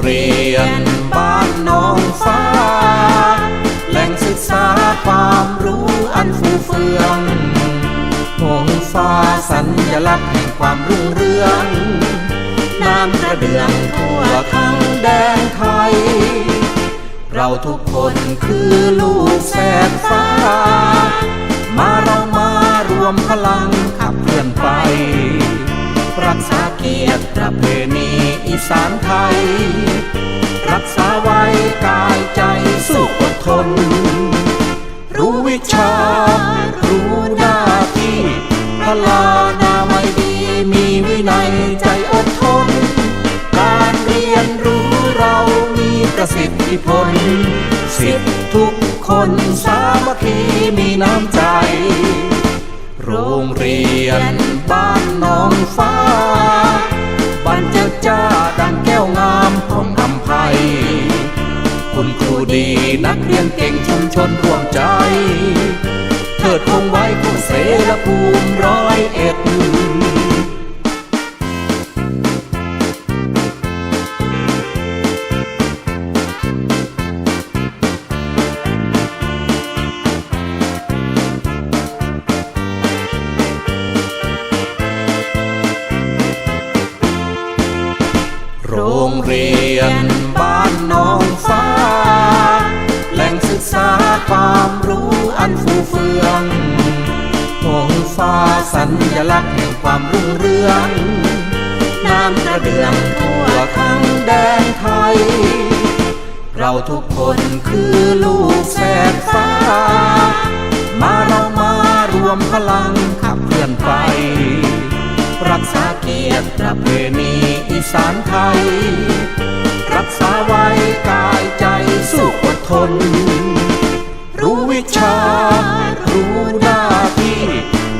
เรียนบ้านน้องฟ้า แหล่งศึกษาความรู้อันฟุ่มเฟืองหงฟ้าสัญลักษณ์แห่งความรุ่งเรือง น้ำกระเดื่องทั่วทั้งแดนไทย เราทุกคนคือลูกแสงฟ้า ประเพณีอีสานไทย รักษาไว้กายใจสู้อดทน รู้วิชา รู้หน้าที่พลานาไม่ดีมีวินัยใจอดทน การเรียนรู้เรามีประสิทธิผล สิทธิทุกคนสามัคคีมีน้ำใจ โรงเรียนบ้าน คุณครูดีนักเรียนเก่งชุมชนร่วมใจเถิดคงไว้ผู้เสรภูมิร้อ โรงเรียนบ้านน้องฟ้า แหล่งศึกษาความรู้อันฟูเฟืองหงฟ้าสัญลักษณ์แห่งความรุ่งเรือง น้ำกระเดื่องทั่วทั้งแดนไทย เราทุกคนคือลูกแสนฟ้า กษาเกียรติประเพณีอีสานไทย รักษาไว้กายใจสู้อดทน รู้วิชา รู้หน้าที่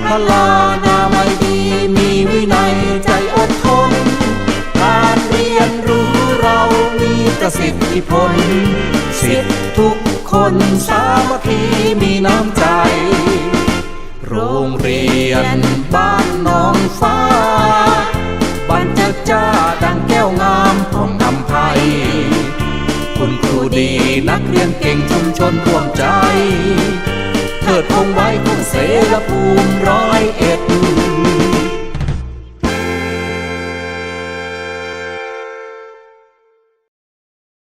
พลานาไม่ดีมีวินัยใจอดทน การเรียนรู้เรามีประสิทธิผล สิทธิทุกคนสามัคคีมีน้ำใจ โรงเรียนบ้านน้องฟ้า เก่งชุมชนร่วม